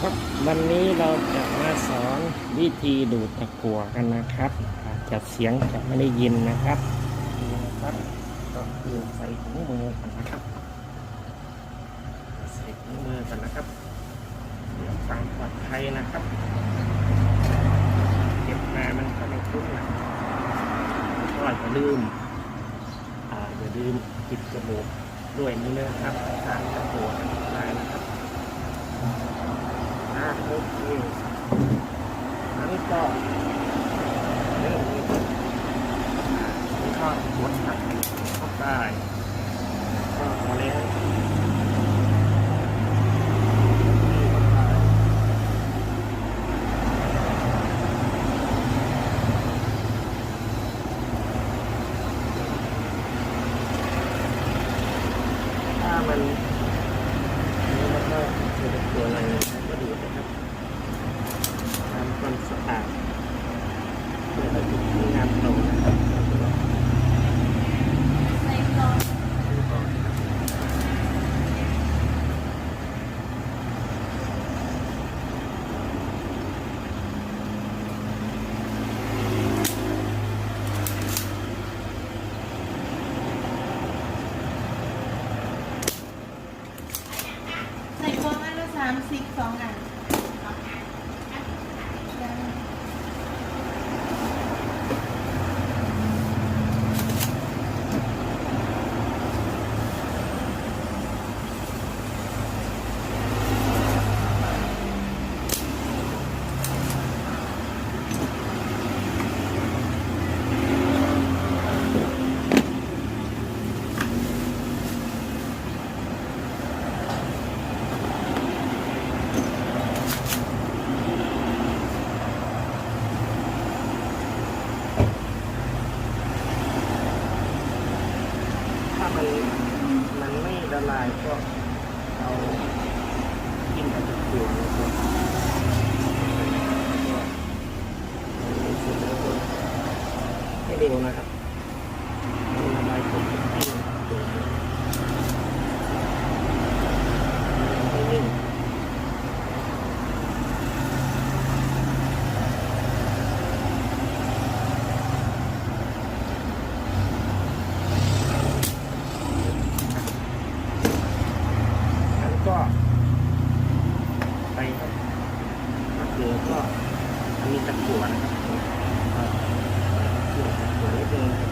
ครับวันนี้เราจะมาสอนวิธีดูดตะกั่วกันนะครับอาจจะเสียงจะไม่ได้ยินนะครับนะครับก็คือใส่ถุงมือกันนะครับ ใส่ถุงมือกันนะครับเดี๋ยวฟังปลอดภัยนะครับเก็บมามันก็ไม่คุ้นนะก็อย่าลืมอ่าอย่าลืมปิดจมูกด้วยนี่นะครับทางตะกั่วได้นะครับ อ่าโอเคอันนี้ ก็เริ่มเลยนี่ก็กดขัดเข้าได้ก็พอแล้วนี่เข้าไปถ้ามันนี่มันก็คือตัวอะไรก็ดูนะครับ ทำความสะอาดเพื่อให้ถูกงานตรงนะครับ ใส่กรอง ใส่กรองอันละสามสิบสองอัน มันมันไม่ละลายก็เอากินกับตะกั่วนะครับให้เร็วนะครับ ก็ไปครับมะเขือก็มีตะกัวนะครับตะกั่วตะกั่วนิดนึ